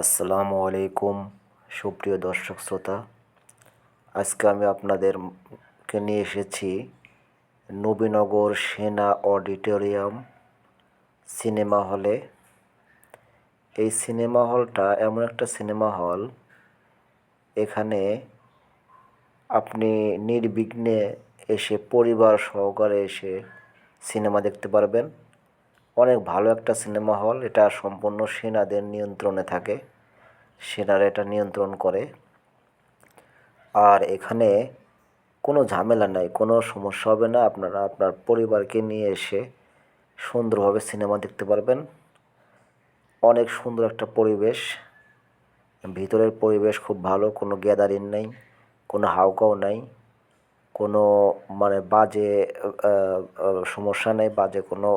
আসসালামু আলাইকুম, সুপ্রিয় দর্শক শ্রোতা। আজকে আমি আপনাদেরকে নিয়ে এসেছি নবীনগর সেনা অডিটোরিয়াম সিনেমা হলে। এই সিনেমা হলটা এমন একটা সিনেমা হল, এখানে আপনি নির্বিঘ্নে এসে পরিবার সহকারে এসে সিনেমা দেখতে পারবেন। অনেক ভালো একটা সিনেমা হল। এটা সম্পূর্ণ সেনাদের নিয়ন্ত্রণে থাকে। সেনারা এটা নিয়ন্ত্রণ করে। আর এখানে কোনো ঝামেলা নাই, কোনো সমস্যা হবে না। আপনারা আপনার পরিবারকে নিয়ে এসে সুন্দরভাবে সিনেমা দেখতে পারবেন। অনেক সুন্দর একটা পরিবেশ। ভিতরের পরিবেশ খুব ভালো, কোনো গ্যাদারিং নেই, কোনো হাউকাও নাই, কোনো মানে বাজে সমস্যা নেই, বাজে কোনো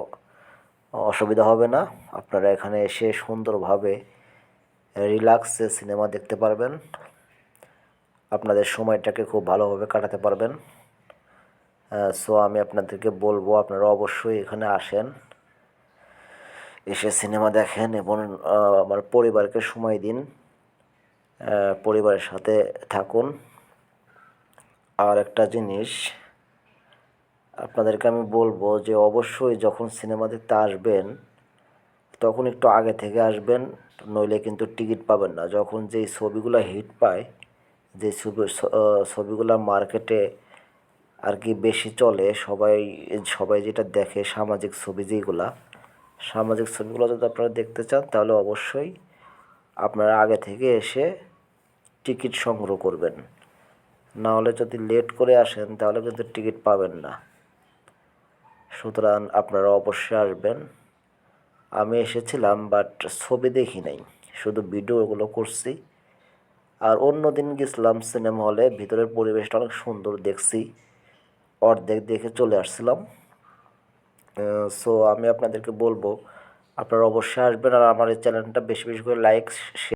অসুবিধা হবে না। আপনারা এখানে এসে সুন্দরভাবে রিল্যাক্সে সিনেমা দেখতে পারবেন। আপনাদের সময়টাকে খুব ভালোভাবে কাটাতে পারবেন। সো আমি আপনাদেরকে বলব, আপনারা অবশ্যই এখানে আসেন। এসে সিনেমা দেখেন এবং আমার পরিবারকে সময় দিন। পরিবারের সাথে থাকুন। আর একটা জিনিস আপনাদেরকে আমি বলব যে অবশ্যই যখন সিনেমা দেখতে আসবেন, তখন একটু আগে থেকে আসবেন, নইলে কিন্তু টিকিট পাবেন না। যখন যেই ছবিগুলো হিট পায়, যে ছবি ছবিগুলো মার্কেটে আর কি বেশি চলে, সবাই সবাই যেটা দেখে, সামাজিক ছবি যেগুলা সামাজিক ছবিগুলো যদি আপনারা দেখতে চান, তাহলে অবশ্যই আপনারা আগে থেকে এসে টিকিট সংগ্রহ করবেন। না হলে যদি লেট করে আসেন, তাহলে কিন্তু টিকিট পাবেন না। সুতরাং আপনারা অবশ্যই আসবেন। আমি এসেছিলাম বাট ছবি দেখি নাই। শুধু ভিডিওগুলো করছি। আর অন্য দিন গেছিলাম সিনেমা হলে, ভিতরের পরিবেশটা অনেক সুন্দর দেখছি। অর্ধেক দেখে চলে আসছিলাম। সো আমি আপনাদেরকে বলব, আপনারা অবশ্যই আসবেন আর আমার এই চ্যানেলটা বেশি বেশি করে লাইক